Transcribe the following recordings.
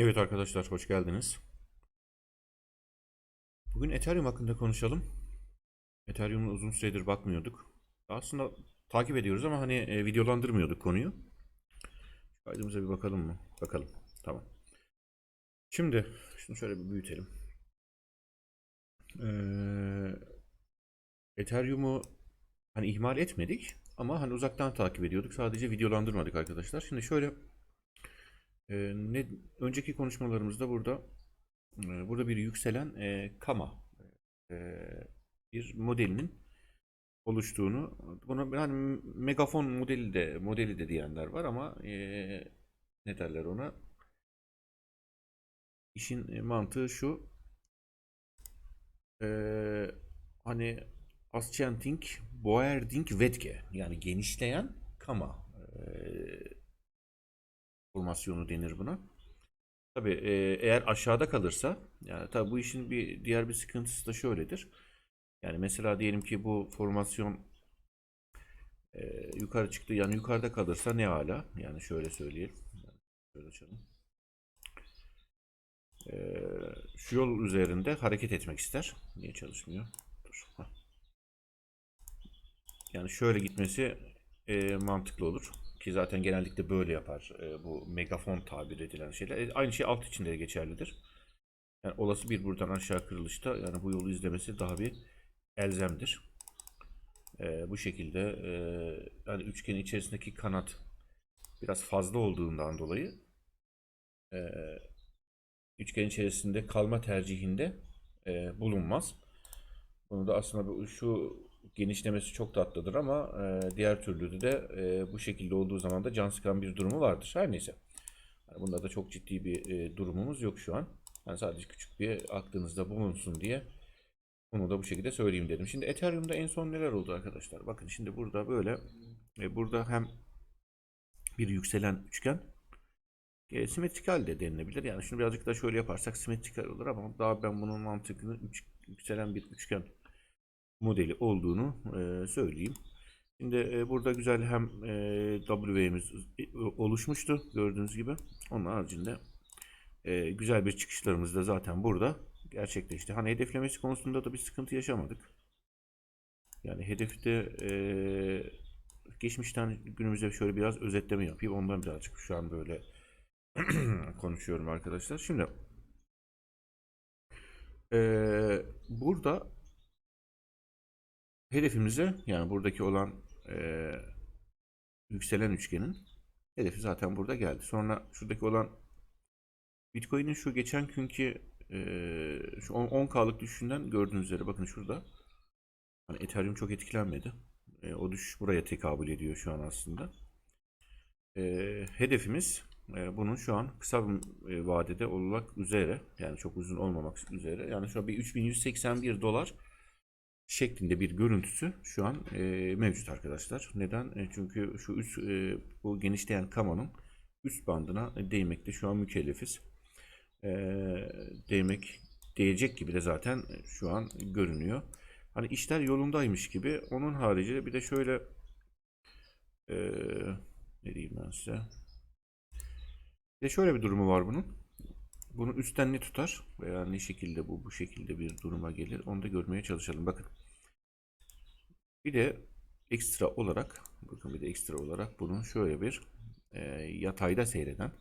Evet arkadaşlar hoş geldiniz. Bugün Ethereum hakkında konuşalım. Ethereum'a uzun süredir bakmıyorduk. Aslında takip ediyoruz ama hani e, videolandırmıyorduk konuyu. Kaydımıza bir bakalım mı? Bakalım. Tamam. Şimdi şunu şöyle bir büyütelim. Ee, Ethereum'u hani ihmal etmedik ama hani uzaktan takip ediyorduk. Sadece videolandırmadık arkadaşlar. Şimdi şöyle ee, ne önceki konuşmalarımızda burada e, burada bir yükselen e, kama e, bir modelinin oluştuğunu buna hani megafon modeli de modeli de diyenler var ama e, ne derler ona? İşin e, mantığı şu. E, hani Ascending Boerding Wetge yani genişleyen kama e, formasyonu denir buna. Tabii e, eğer aşağıda kalırsa yani tabii bu işin bir diğer bir sıkıntısı da şöyledir. Yani mesela diyelim ki bu formasyon e, yukarı çıktı yani yukarıda kalırsa ne ala yani şöyle söyleyelim. Yani şöyle açalım. E, şu yol üzerinde hareket etmek ister. Niye çalışmıyor? Dur. Yani şöyle gitmesi e, mantıklı olur. Ki zaten genellikle böyle yapar e, bu megafon tabir edilen şeyler. E, aynı şey alt içinde de geçerlidir. Yani olası bir buradan aşağı kırılışta yani bu yolu izlemesi daha bir elzemdir. E, bu şekilde e, yani üçgenin içerisindeki kanat biraz fazla olduğundan dolayı e, üçgen içerisinde kalma tercihinde e, bulunmaz. Bunu da aslında şu genişlemesi çok tatlıdır ama e, diğer türlü de e, bu şekilde olduğu zaman da can sıkan bir durumu vardır. Her neyse. Yani bunda da çok ciddi bir e, durumumuz yok şu an. Ben sadece küçük bir aklınızda bulunsun diye bunu da bu şekilde söyleyeyim dedim. Şimdi Ethereum'da en son neler oldu arkadaşlar? Bakın şimdi burada böyle e, burada hem bir yükselen üçgen e, simetrikal de denilebilir. Yani şunu birazcık da şöyle yaparsak simetrikal olur ama daha ben bunun mantıkını üç, yükselen bir üçgen modeli olduğunu e, söyleyeyim. Şimdi e, burada güzel hem e, WV'miz oluşmuştu gördüğünüz gibi. Onun haricinde e, güzel bir çıkışlarımız da zaten burada gerçekleşti. Hani hedeflemesi konusunda da bir sıkıntı yaşamadık. Yani hedefte e, geçmişten günümüze şöyle biraz özetleme yapayım. Ondan birazcık şu an böyle konuşuyorum arkadaşlar. Şimdi e, burada hedefimize yani buradaki olan e, yükselen üçgenin hedefi zaten burada geldi. Sonra şuradaki olan Bitcoin'in şu geçen günkü e, şu 10 10K'lık düşüşünden gördüğünüz üzere bakın şurada. Hani Ethereum çok etkilenmedi. E, o düşüş buraya tekabül ediyor şu an aslında. E, hedefimiz e, bunun şu an kısa e, vadede olmak üzere yani çok uzun olmamak üzere yani şu an bir 3181 dolar şeklinde bir görüntüsü şu an e, mevcut arkadaşlar. Neden? E, çünkü şu üst e, bu genişleyen kamanın üst bandına değmekte şu an mükellefiz. E, değmek değecek gibi de zaten şu an görünüyor. Hani işler yolundaymış gibi. Onun haricinde bir de şöyle e, ne diyeyim ben size. Bir de şöyle bir durumu var bunun. Bunu üstten ne tutar veya ne şekilde bu bu şekilde bir duruma gelir onu da görmeye çalışalım. Bakın. Bir de ekstra olarak bakın bir de ekstra olarak bunun şöyle bir e, yatayda seyreden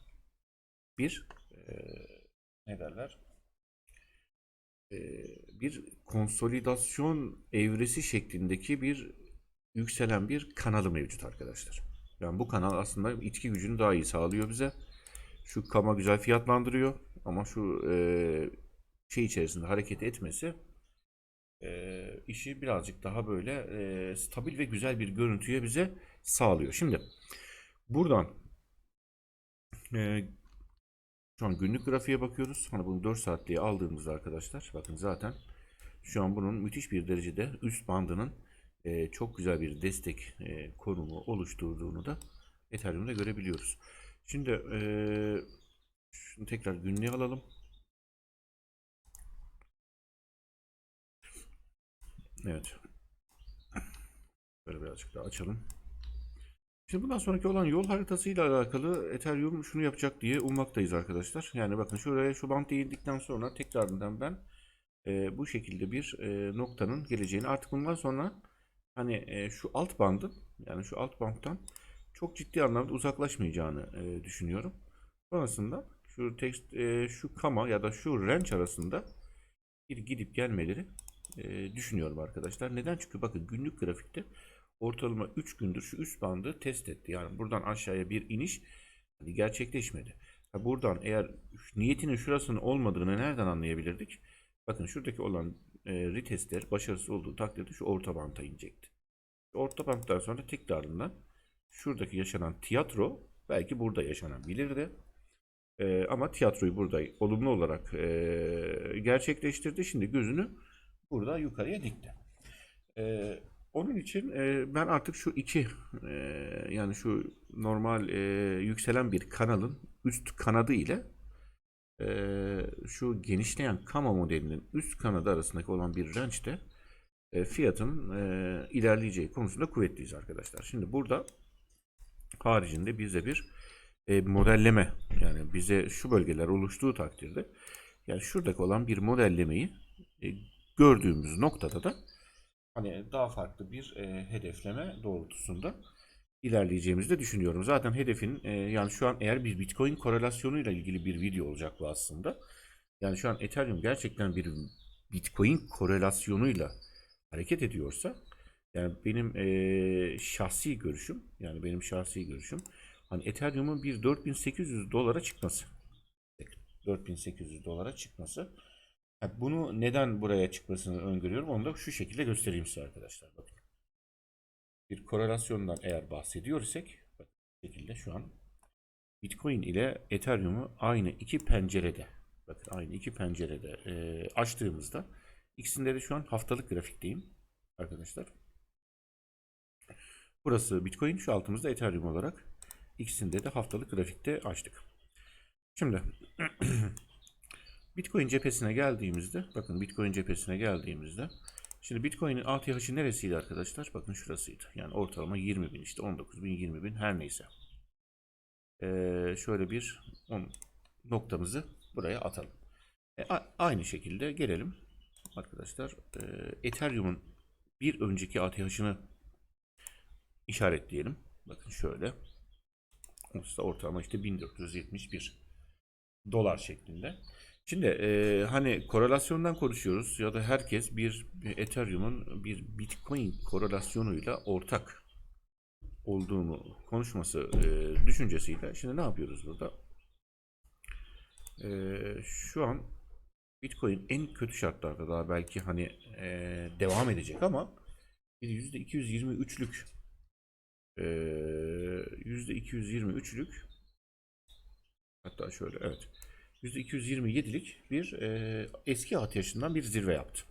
bir e, ne derler? E, bir konsolidasyon evresi şeklindeki bir yükselen bir kanalı mevcut arkadaşlar. Yani bu kanal aslında itki gücünü daha iyi sağlıyor bize. Şu kama güzel fiyatlandırıyor ama şu e, şey içerisinde hareket etmesi e, işi birazcık daha böyle e, stabil ve güzel bir görüntüye bize sağlıyor. Şimdi buradan e, şu an günlük grafiğe bakıyoruz. Hani bunu 4 saatliğe aldığımızda arkadaşlar bakın zaten şu an bunun müthiş bir derecede üst bandının e, çok güzel bir destek e, konumu oluşturduğunu da Ethereum'da görebiliyoruz. Şimdi e, şunu tekrar günlüğe alalım. Evet. Böyle birazcık daha açalım. Şimdi bundan sonraki olan yol haritasıyla alakalı Ethereum şunu yapacak diye ummaktayız arkadaşlar. Yani bakın şuraya şu bant değildikten sonra tekrardan ben e, bu şekilde bir e, noktanın geleceğini artık bundan sonra hani e, şu alt bandın yani şu alt bandtan çok ciddi anlamda uzaklaşmayacağını e, düşünüyorum. Sonrasında şu text e, şu kama ya da şu range arasında bir gidip gelmeleri e, düşünüyorum arkadaşlar. Neden? Çünkü bakın günlük grafikte ortalama 3 gündür şu üst bandı test etti. Yani buradan aşağıya bir iniş hani gerçekleşmedi. Ha buradan eğer niyetinin şurasının olmadığını nereden anlayabilirdik? Bakın şuradaki olan e, retestler başarısız olduğu takdirde şu orta banta inecekti. Orta banttan sonra tekrarından şuradaki yaşanan tiyatro belki burada yaşanabilirdi. E, ama tiyatroyu burada olumlu olarak e, gerçekleştirdi. Şimdi gözünü burada yukarıya dikti. E, onun için e, ben artık şu iki e, yani şu normal e, yükselen bir kanalın üst kanadı ile e, şu genişleyen kama modelinin üst kanadı arasındaki olan bir range'de e, fiyatın e, ilerleyeceği konusunda kuvvetliyiz arkadaşlar. Şimdi burada haricinde bize bir e, modelleme yani bize şu bölgeler oluştuğu takdirde yani şuradaki olan bir modellemeyi e, gördüğümüz noktada da hani daha farklı bir e, hedefleme doğrultusunda ilerleyeceğimizi de düşünüyorum. Zaten hedefin e, yani şu an eğer bir Bitcoin korelasyonuyla ilgili bir video olacak bu aslında. Yani şu an Ethereum gerçekten bir Bitcoin korelasyonuyla hareket ediyorsa yani benim e, şahsi görüşüm yani benim şahsi görüşüm hani Ethereum'un bir 4800 dolara çıkması. 4800 dolara çıkması. Ha, Bunu neden buraya çıkmasını öngörüyorum onu da şu şekilde göstereyim size arkadaşlar. Bakın. Bir korelasyondan eğer bahsediyorsak bakın bu şekilde şu an Bitcoin ile Ethereum'u aynı iki pencerede bakın aynı iki pencerede e, açtığımızda ikisinde de şu an haftalık grafikteyim arkadaşlar. Burası Bitcoin şu altımızda Ethereum olarak ikisinde de haftalık grafikte açtık. Şimdi Bitcoin cephesine geldiğimizde, bakın Bitcoin cephesine geldiğimizde, şimdi Bitcoin'in alt yaşı neresiydi arkadaşlar? Bakın şurasıydı. Yani ortalama 20 bin işte 19 bin, 20 bin her neyse. Ee, şöyle bir noktamızı buraya atalım. E, aynı şekilde gelelim arkadaşlar. E, Ethereum'un bir önceki alt yaşını işaretleyelim. Bakın şöyle. Ortalama işte 1471 dolar şeklinde. Şimdi e, hani korelasyondan konuşuyoruz ya da herkes bir Ethereum'un bir Bitcoin korelasyonuyla ortak olduğunu konuşması e, düşüncesiyle şimdi ne yapıyoruz burada? E, şu an Bitcoin en kötü şartlarda daha belki hani e, devam edecek ama bir %223'lük e, %223'lük hatta şöyle evet %227'lik bir e, eski at yaşından bir zirve yaptı.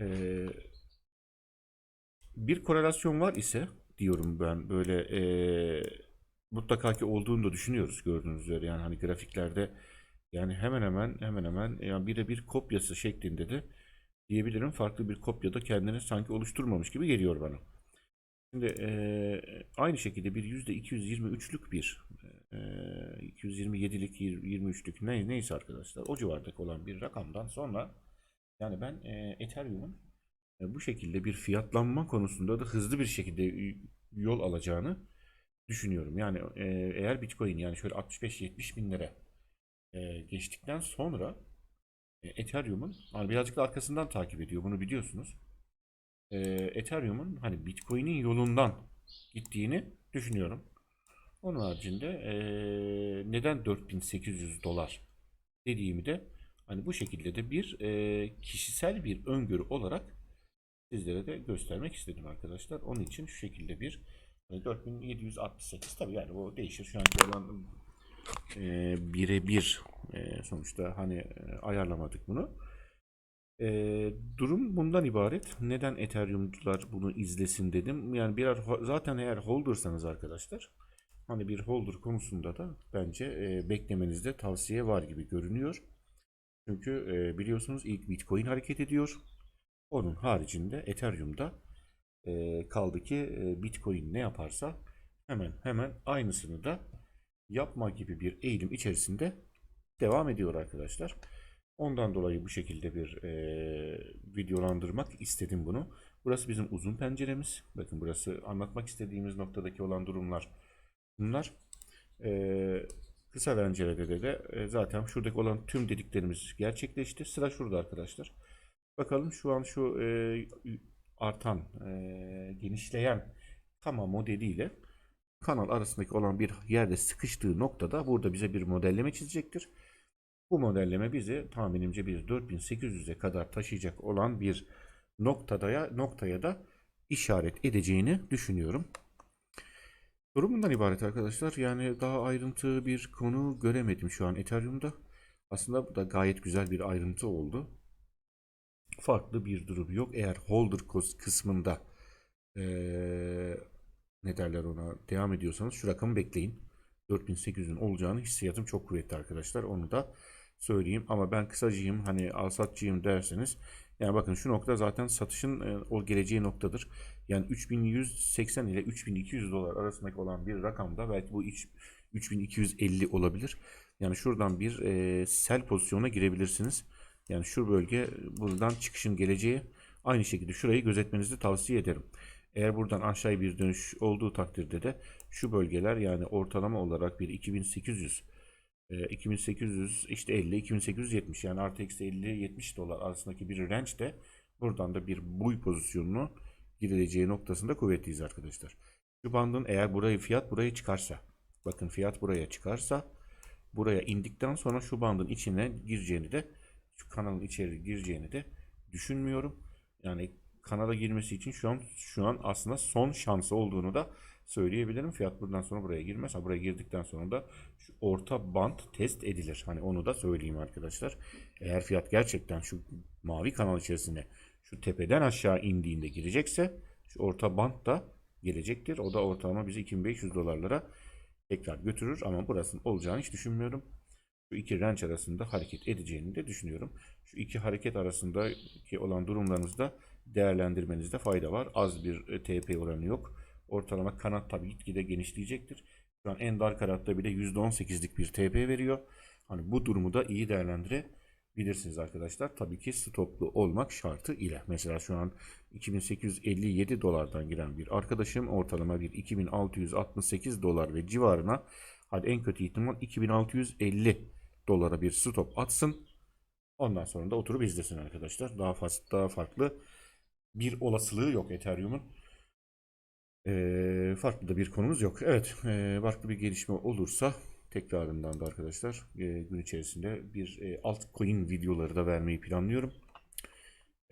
E, bir korelasyon var ise diyorum ben böyle e, mutlaka ki olduğunu da düşünüyoruz gördüğünüz üzere yani hani grafiklerde yani hemen hemen hemen hemen yani birebir kopyası şeklinde de diyebilirim farklı bir kopyada kendini sanki oluşturmamış gibi geliyor bana. Şimdi eee, aynı şekilde bir yüzde 223'lük bir eee 227'lik 23'lük ne, neyse arkadaşlar o civardaki olan bir rakamdan sonra yani ben eee, Ethereum'un e, bu şekilde bir fiyatlanma konusunda da hızlı bir şekilde y- yol alacağını düşünüyorum. Yani eee, eğer Bitcoin yani şöyle 65-70 bin lira eee, geçtikten sonra e, Ethereum'un hani birazcık da arkasından takip ediyor bunu biliyorsunuz e, Ethereum'un hani Bitcoin'in yolundan gittiğini düşünüyorum. Onun haricinde e, neden 4800 dolar dediğimi de hani bu şekilde de bir e, kişisel bir öngörü olarak sizlere de göstermek istedim arkadaşlar. Onun için şu şekilde bir hani 4768 tabii yani o değişir. Şu anki olan e, birebir e, sonuçta hani e, ayarlamadık bunu. Ee, durum bundan ibaret. Neden Ethereum'cular bunu izlesin dedim. Yani birer zaten eğer holdersanız arkadaşlar hani bir holder konusunda da bence e, beklemenizde tavsiye var gibi görünüyor. Çünkü e, biliyorsunuz ilk Bitcoin hareket ediyor. Onun haricinde Ethereum'da e, kaldı ki e, Bitcoin ne yaparsa hemen hemen aynısını da yapma gibi bir eğilim içerisinde devam ediyor arkadaşlar. Ondan dolayı bu şekilde bir e, videolandırmak istedim bunu. Burası bizim uzun penceremiz. Bakın burası anlatmak istediğimiz noktadaki olan durumlar bunlar. E, kısa pencerede de, e, zaten şuradaki olan tüm dediklerimiz gerçekleşti. Sıra şurada arkadaşlar. Bakalım şu an şu e, artan, e, genişleyen kama modeliyle kanal arasındaki olan bir yerde sıkıştığı noktada burada bize bir modelleme çizecektir. Bu modelleme bizi tahminimce bir 4800'e kadar taşıyacak olan bir noktada noktaya da işaret edeceğini düşünüyorum. Durum bundan ibaret arkadaşlar. Yani daha ayrıntı bir konu göremedim şu an Ethereum'da. Aslında bu da gayet güzel bir ayrıntı oldu. Farklı bir durum yok. Eğer holder cost kısmında eee, ne derler ona devam ediyorsanız şu rakamı bekleyin. 4800'ün olacağını hissiyatım çok kuvvetli arkadaşlar. Onu da söyleyeyim. Ama ben kısacıyım hani alsatçıyım derseniz yani bakın şu nokta zaten satışın e, o geleceği noktadır. Yani 3180 ile 3200 dolar arasındaki olan bir rakamda belki bu iç- 3250 olabilir. Yani şuradan bir e, sell pozisyona girebilirsiniz. Yani şu bölge buradan çıkışın geleceği aynı şekilde şurayı gözetmenizi tavsiye ederim. Eğer buradan aşağı bir dönüş olduğu takdirde de şu bölgeler yani ortalama olarak bir 2800 e, 2800 işte 50 2870 yani artı eksi 50 70 dolar arasındaki bir range de buradan da bir buy pozisyonunu girileceği noktasında kuvvetliyiz arkadaşlar. Şu bandın eğer burayı fiyat buraya çıkarsa bakın fiyat buraya çıkarsa buraya indikten sonra şu bandın içine gireceğini de şu kanalın içeri gireceğini de düşünmüyorum. Yani kanala girmesi için şu an şu an aslında son şansı olduğunu da söyleyebilirim. Fiyat buradan sonra buraya girmez. Ha buraya girdikten sonra da şu orta band test edilir. Hani onu da söyleyeyim arkadaşlar. Eğer fiyat gerçekten şu mavi kanal içerisine şu tepeden aşağı indiğinde girecekse şu orta band da gelecektir. O da ortalama bizi 2500 dolarlara tekrar götürür ama burasının olacağını hiç düşünmüyorum. Şu iki range arasında hareket edeceğini de düşünüyorum. Şu iki hareket arasındaki olan durumlarınızda değerlendirmenizde fayda var. Az bir e, TP oranı yok. Ortalama kanat tabii gitgide genişleyecektir. Şu an en dar kanatta bile %18'lik bir TP veriyor. Hani bu durumu da iyi değerlendirebilirsiniz arkadaşlar. Tabii ki stoplu olmak şartı ile. Mesela şu an 2857 dolardan giren bir arkadaşım ortalama bir 2668 dolar ve civarına hadi en kötü ihtimal 2650 dolara bir stop atsın. Ondan sonra da oturup izlesin arkadaşlar. Daha fazla daha farklı bir olasılığı yok Ethereum'un. Ee, farklı da bir konumuz yok. Evet, ee, farklı bir gelişme olursa tekrarından da arkadaşlar ee, gün içerisinde bir ee, altcoin videoları da vermeyi planlıyorum.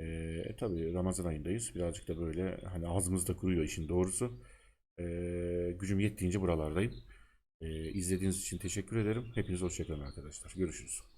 Ee, tabii Ramazan ayındayız. Birazcık da böyle hani ağzımızda kuruyor işin doğrusu. Ee, gücüm yettiğince buralardayım. Ee, izlediğiniz için teşekkür ederim. Hepinize hoşçakalın arkadaşlar. Görüşürüz.